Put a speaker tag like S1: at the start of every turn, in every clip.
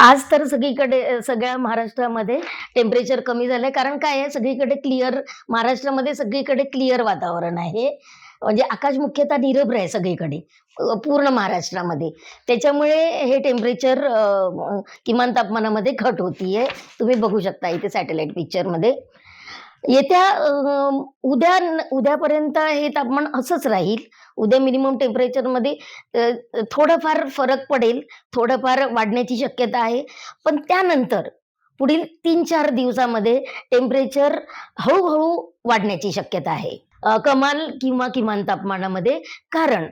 S1: आज तर सगळीकडे सगळ्या महाराष्ट्रामध्ये टेम्परेचर कमी झालंय. कारण काय आहे? सगळीकडे क्लिअर महाराष्ट्रामध्ये सगळीकडे क्लिअर वातावरण आहे. म्हणजे आकाश मुख्यतः निरभ्र आहे सगळीकडे पूर्ण महाराष्ट्रामध्ये. त्याच्यामुळे हे टेम्परेचर किमान तापमानामध्ये घट होतीये. तुम्ही बघू शकता इथे सॅटेलाइट पिक्चरमध्ये येत्या उद्या उद्यापर्यंत हे तापमान असंच राहील. उद्या मिनिमम टेम्परेचरमध्ये थोडंफार फरक पडेल. थोडंफार वाढण्याची शक्यता आहे. पण त्यानंतर पुढील तीन चार दिवसामध्ये टेम्परेचर हळूहळू वाढण्याची शक्यता आहे. कमाल किंवा किमान तापमानामध्ये. कारण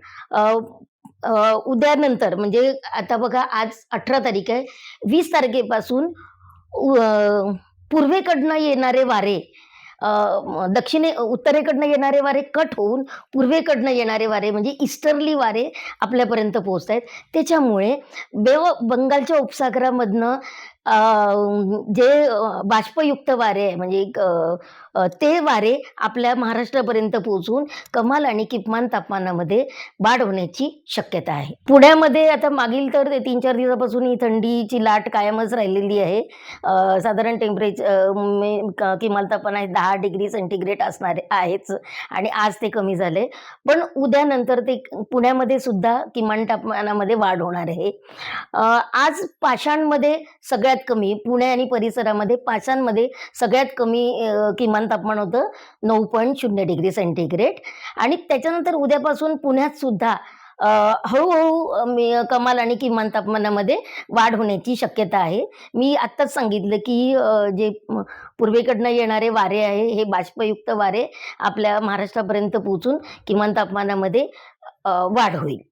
S1: उद्यानंतर म्हणजे आता बघा आज अठरा तारीख आहे. वीस तारखेपासून पूर्वेकडनं येणारे वारे दक्षिणे उत्तरेकडनं येणारे वारे कट होऊन पूर्वेकडनं येणारे वारे म्हणजे इस्टर्ली वारे आपल्यापर्यंत पोहोचत आहेत त्याच्यामुळे बेव बंगालच्या उपसागरामधनं जे बाष्पयुक्त वारे आहे म्हणजे एक, ते वारे आपल्या महाराष्ट्रापर्यंत पोहोचून कमाल आणि किमान तापमानामध्ये वाढ होण्याची शक्यता आहे. पुण्यामध्ये आता मागील तर ते तीन चार दिवसापासून ही थंडीची लाट कायमच राहिलेली आहे. साधारण टेम्परेचर किमान तापमान आहे दहा डिग्री सेंटीग्रेड असणारे आहेच आणि आज ते कमी झाले पण उद्यानंतर ते पुण्यामध्ये सुद्धा किमान तापमानामध्ये वाढ होणार आहे. आज पाषाणमध्ये सगळ्यात कमी पुणे आणि परिसरामध्ये पाचांमध्ये सगळ्यात कमी किमान तापमान होतं नऊ पॉईंट शून्य डिग्री सेंटीग्रेड. आणि त्याच्यानंतर उद्यापासून पुण्यात सुद्धा हळूहळू कमाल आणि किमान तापमानामध्ये वाढ होण्याची शक्यता आहे. मी आत्ताच सांगितलं की जे पूर्वेकडनं येणारे वारे आहे हे बाष्पयुक्त वारे आपल्या महाराष्ट्रापर्यंत पोहोचून किमान तापमानामध्ये वाढ होईल.